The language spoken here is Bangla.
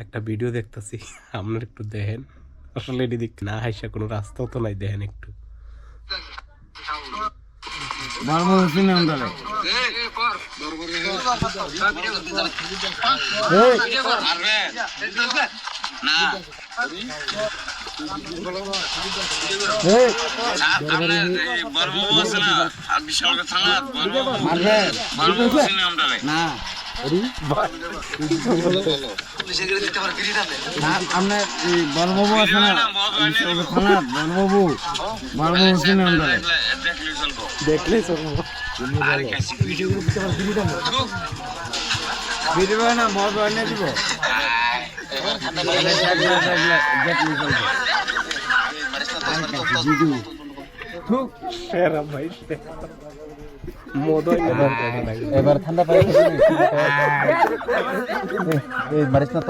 একটা ভিডিও দেখতেছি আপনার একটু দেখেন আসলে এটি দিক না হাইসা কোনো রাস্তাও তো নাই দেখেন একটু না আপনার বড়বাবু আছে না? থানা বড়বাবু বড়বাবু হচ্ছে না আমরা দেখলেই চলবো। ভিডিও না মদ এনে দিব? মদই এবার ঠান্ডা এই মারিস না